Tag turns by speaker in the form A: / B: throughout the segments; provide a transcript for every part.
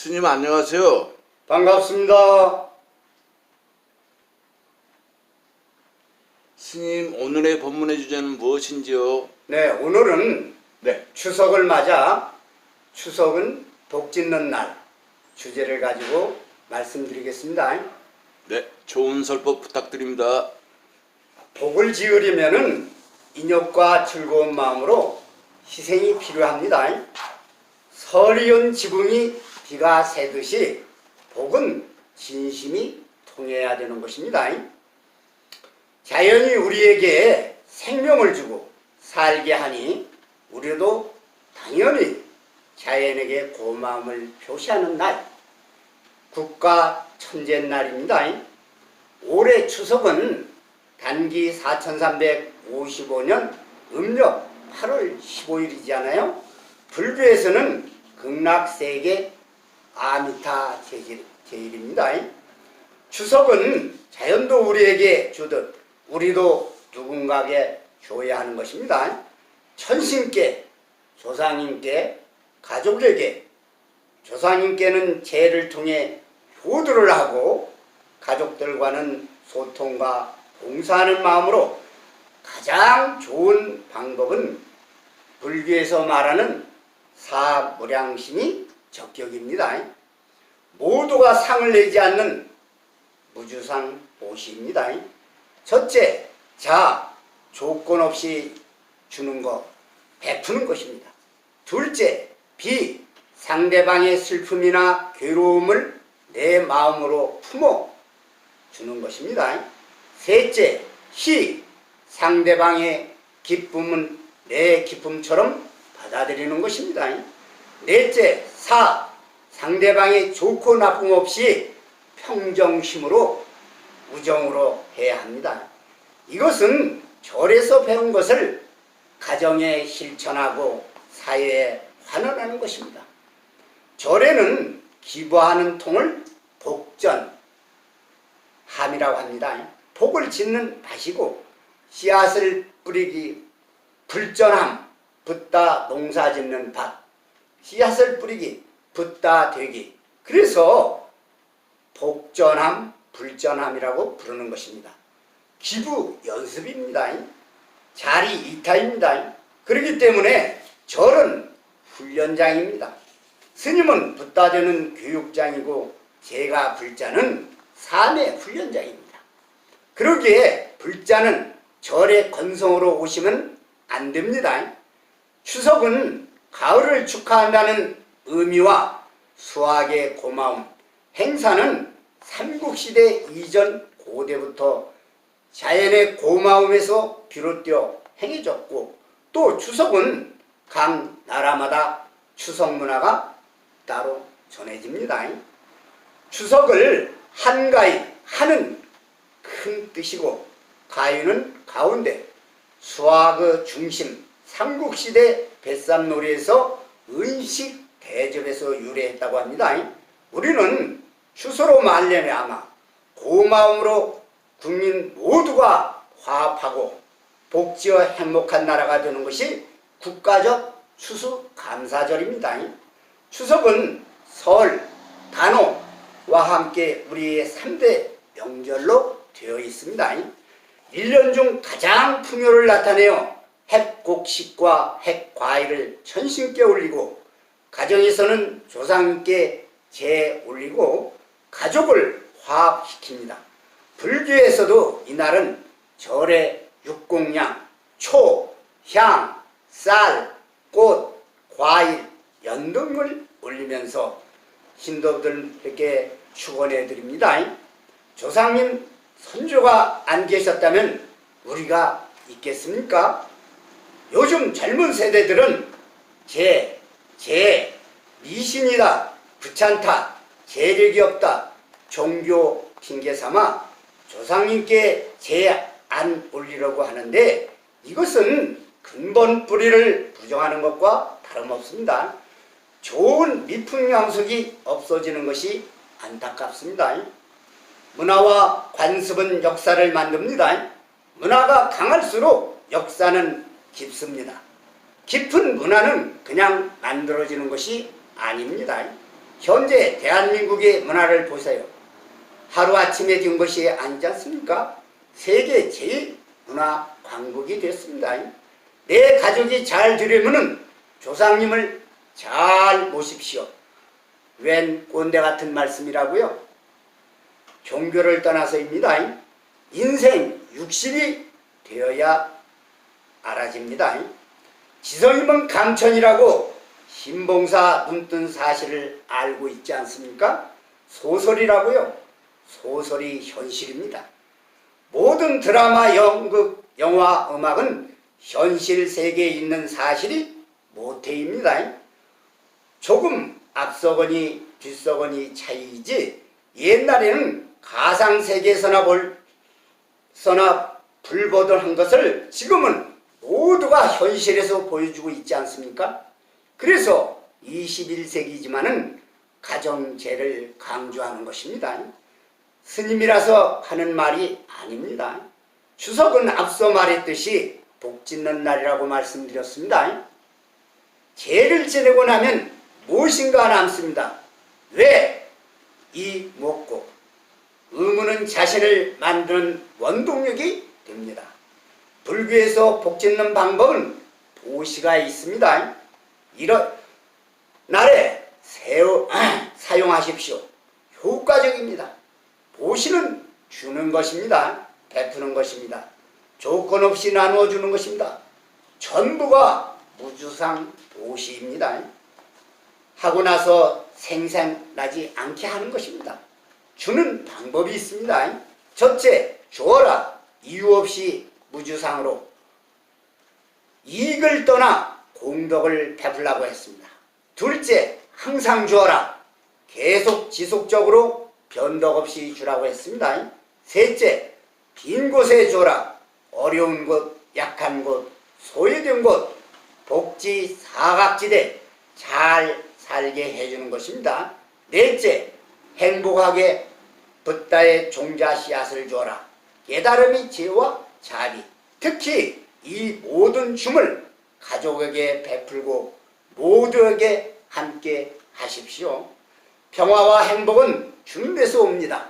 A: 스님 안녕하세요.
B: 반갑습니다.
A: 스님 오늘의 법문의 주제는 무엇인지요?
B: 네, 오늘은
A: 네.
B: 추석을 맞아 추석은 복 짓는 날 주제를 가지고 말씀드리겠습니다.
A: 네. 좋은 설법 부탁드립니다.
B: 복을 지으려면은 인욕과 즐거운 마음으로 희생이 필요합니다. 서리온 지붕이 비가 새듯이 복은 진심이 통해야 되는 것입니다. 자연이 우리에게 생명을 주고 살게 하니 우리도 당연히 자연에게 고마움을 표시하는 날, 국가 천재 날입니다. 올해 추석은 단기 4355년 음력 8월 15일이잖아요. 불교에서는 극락세계 아미타 제일, 제일입니다. 추석은 자연도 우리에게 주듯 우리도 누군가에게 줘야 하는 것입니다. 천신께, 조상님께, 가족에게, 조상님께는 제를 통해 효도를 하고 가족들과는 소통과 봉사하는 마음으로 가장 좋은 방법은 불교에서 말하는 사무량심이 적격입니다. 모두가 상을 내지 않는 무주상 보시입니다. 첫째, 자, 조건 없이 주는 것, 베푸는 것입니다. 둘째, 비, 상대방의 슬픔이나 괴로움을 내 마음으로 품어 주는 것입니다. 셋째, 시, 상대방의 기쁨은 내 기쁨처럼 받아들이는 것입니다. 넷째, 사, 상대방의 좋고 나쁨 없이 평정심으로 우정으로 해야 합니다. 이것은 절에서 배운 것을 가정에 실천하고 사회에 환원하는 것입니다. 절에는 기부하는 통을 복전, 함이라고 합니다. 복을 짓는 밭이고 씨앗을 뿌리기 불전함, 붓다 농사 짓는 밭, 씨앗을 뿌리기 붓다 되기. 그래서 복전함, 불전함이라고 부르는 것입니다. 기부 연습입니다. 자리 이타입니다. 그렇기 때문에 절은 훈련장입니다. 스님은 붓다되는 교육장이고 제가 불자는 삶의 훈련장입니다. 그러기에 불자는 절의 건성으로 오시면 안 됩니다. 추석은 가을을 축하한다는 의미와 수학의 고마움, 행사는 삼국시대 이전 고대부터 자연의 고마움에서 비롯되어 행해졌고 또 추석은 각 나라마다 추석 문화가 따로 전해집니다. 추석을 한가위, 하는 큰 뜻이고 가위는 가운데 수학의 중심 삼국시대 뱃삼놀이에서 은식 대접에서 유래했다고 합니다. 우리는 추서로 말려면 아마 고마움으로 국민 모두가 화합하고 복지와 행복한 나라가 되는 것이 국가적 추수 감사절입니다. 추석은 설, 단오와 함께 우리의 3대 명절로 되어 있습니다. 1년 중 가장 풍요를 나타내어 핵곡식과 핵과일을 천신께 올리고 가정에서는 조상님께 재 올리고 가족을 화합시킵니다. 불교에서도 이날은 절에 육공양, 초, 향, 쌀, 꽃, 과일, 연 등을 올리면서 신도들에게 축원해 드립니다. 조상님 선조가 안 계셨다면 우리가 있겠습니까? 요즘 젊은 세대들은 제, 제, 미신이다, 귀찮다, 재력이 없다, 종교 핑계 삼아 조상님께 제 안 올리려고 하는데 이것은 근본 뿌리를 부정하는 것과 다름없습니다. 좋은 미풍양속이 없어지는 것이 안타깝습니다. 문화와 관습은 역사를 만듭니다. 문화가 강할수록 역사는 깊습니다. 깊은 문화는 그냥 만들어지는 것이 아닙니다. 현재 대한민국의 문화를 보세요. 하루아침에 된 것이 아니지 않습니까? 세계 제일 문화 강국이 됐습니다. 내 가족이 잘 되려면은 조상님을 잘 모십시오. 웬 꼰대 같은 말씀이라고요? 종교를 떠나서입니다. 인생 60이 되어야 알아집니다. 지성이면 강천이라고 신봉사 눈뜬 사실을 알고 있지 않습니까? 소설이라고요. 소설이 현실입니다. 모든 드라마, 연극, 영화, 음악은 현실 세계에 있는 사실이 모태입니다. 조금 앞서거니 뒤서거니 차이지 옛날에는 가상 세계에서나 볼 서나 불보듯한 것을 지금은 모두가 현실에서 보여주고 있지 않습니까? 그래서 21세기지만은 가정제를 강조하는 것입니다. 스님이라서 하는 말이 아닙니다. 추석은 앞서 말했듯이 복 짓는 날이라고 말씀드렸습니다. 제를 지내고 나면 무엇인가 남습니다. 왜? 이 먹고 의무는 자신을 만드는 원동력이 됩니다. 불교에서 복 짓는 방법은 보시가 있습니다. 이런 날에 세워, 사용하십시오. 효과적입니다. 보시는 주는 것입니다. 베푸는 것입니다. 조건 없이 나누어 주는 것입니다. 전부가 무주상 보시입니다. 하고 나서 생산나지 않게 하는 것입니다. 주는 방법이 있습니다. 첫째, 주어라. 이유 없이 무주상으로 이익을 떠나 공덕을 베풀라고 했습니다. 둘째, 항상 주어라. 계속 지속적으로 변덕 없이 주라고 했습니다. 셋째, 빈 곳에 주어라. 어려운 곳, 약한 곳, 소외된 곳, 복지 사각지대 잘 살게 해주는 것입니다. 넷째, 행복하게 붓다의 종자 씨앗을 주어라. 깨달음이 지혜와 자비. 특히 이 모든 춤을 가족에게 베풀고 모두에게 함께 하십시오. 평화와 행복은 주는 데서 옵니다.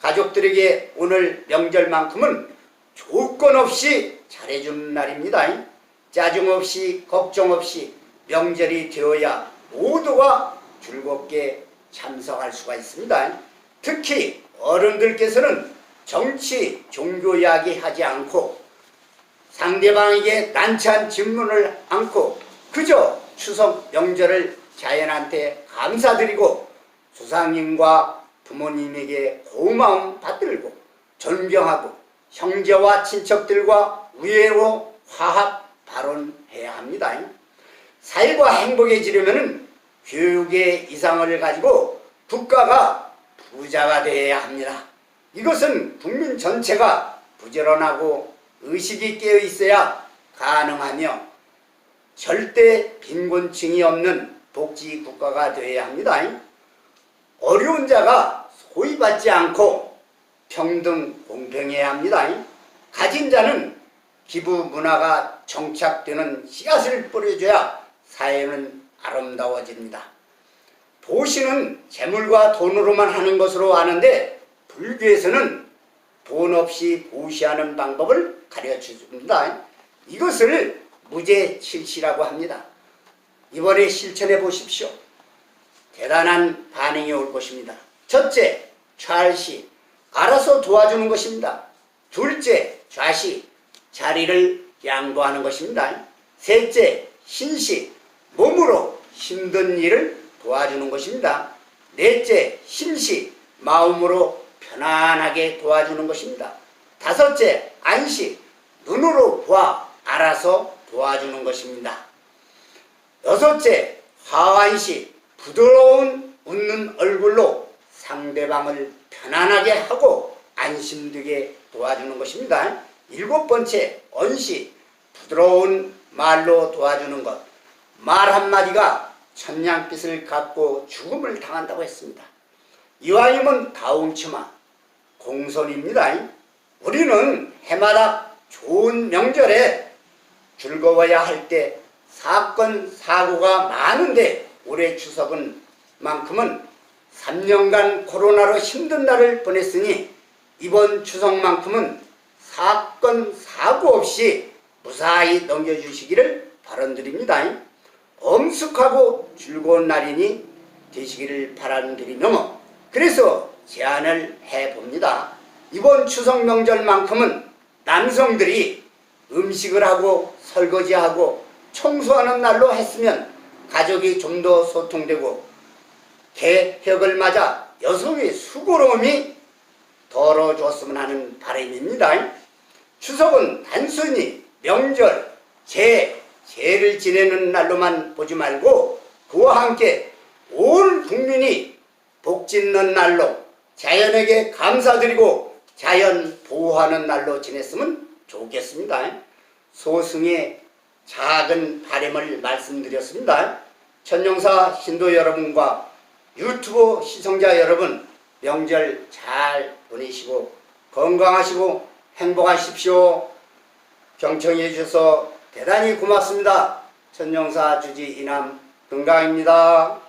B: 가족들에게 오늘 명절만큼은 조건 없이 잘해주는 날입니다. 짜증 없이 걱정 없이 명절이 되어야 모두가 즐겁게 참석할 수가 있습니다. 특히 어른들께서는 정치, 종교 이야기 하지 않고 상대방에게 난처한 질문을 않고 그저 추석 명절을 자연한테 감사드리고 조상님과 부모님에게 고마움 받들고 존경하고 형제와 친척들과 우애로 화합 발언해야 합니다. 사회가 행복해지려면 교육의 이상을 가지고 국가가 부자가 되어야 합니다. 이것은 국민 전체가 부지런하고 의식이 깨어 있어야 가능하며 절대 빈곤층이 없는 복지 국가가 되어야 합니다. 어려운 자가 소외받지 않고 평등 공평해야 합니다. 가진 자는 기부 문화가 정착되는 씨앗을 뿌려줘야 사회는 아름다워집니다. 보시는 재물과 돈으로만 하는 것으로 아는데 불교에서는 돈 없이 보시하는 방법을 가르쳐 줍니다. 이것을 무제칠시라고 합니다. 이번에 실천해 보십시오. 대단한 반응이 올 것입니다. 첫째, 찰시 알아서 도와주는 것입니다. 둘째, 좌시 자리를 양보하는 것입니다. 셋째, 신시 몸으로 힘든 일을 도와주는 것입니다. 넷째, 심시 마음으로 편안하게 도와주는 것입니다. 다섯째, 안시 눈으로 보아 알아서 도와주는 것입니다. 여섯째, 화환시 부드러운 웃는 얼굴로 상대방을 편안하게 하고 안심되게 도와주는 것입니다. 일곱 번째, 언시 부드러운 말로 도와주는 것. 말 한마디가 천냥빛을 갖고 죽음을 당한다고 했습니다. 이왕이면 다운치마 공손입니다. 우리는 해마다 좋은 명절에 즐거워야 할 때 사건 사고가 많은데 올해 추석은 만큼은 3년간 코로나로 힘든 날을 보냈으니 이번 추석만큼은 사건 사고 없이 무사히 넘겨주시기를 바란드립니다. 엄숙하고 즐거운 날이니 되시기를 넘어 그래서 제안을 해봅니다. 이번 추석 명절만큼은 남성들이 음식을 하고 설거지하고 청소하는 날로 했으면 가족이 좀 더 소통되고 개혁을 맞아 여성의 수고로움이 덜어줬으면 하는 바람입니다. 추석은 단순히 명절, 제, 제를 지내는 날로만 보지 말고 그와 함께 온 국민이 복 짓는 날로 자연에게 감사드리고 자연 보호하는 날로 지냈으면 좋겠습니다. 소승의 작은 바람을 말씀드렸습니다. 천영사 신도 여러분과 유튜브 시청자 여러분 명절 잘 보내시고 건강하시고 행복하십시오. 경청해 주셔서 대단히 고맙습니다. 천영사 주지 이남 금강입니다.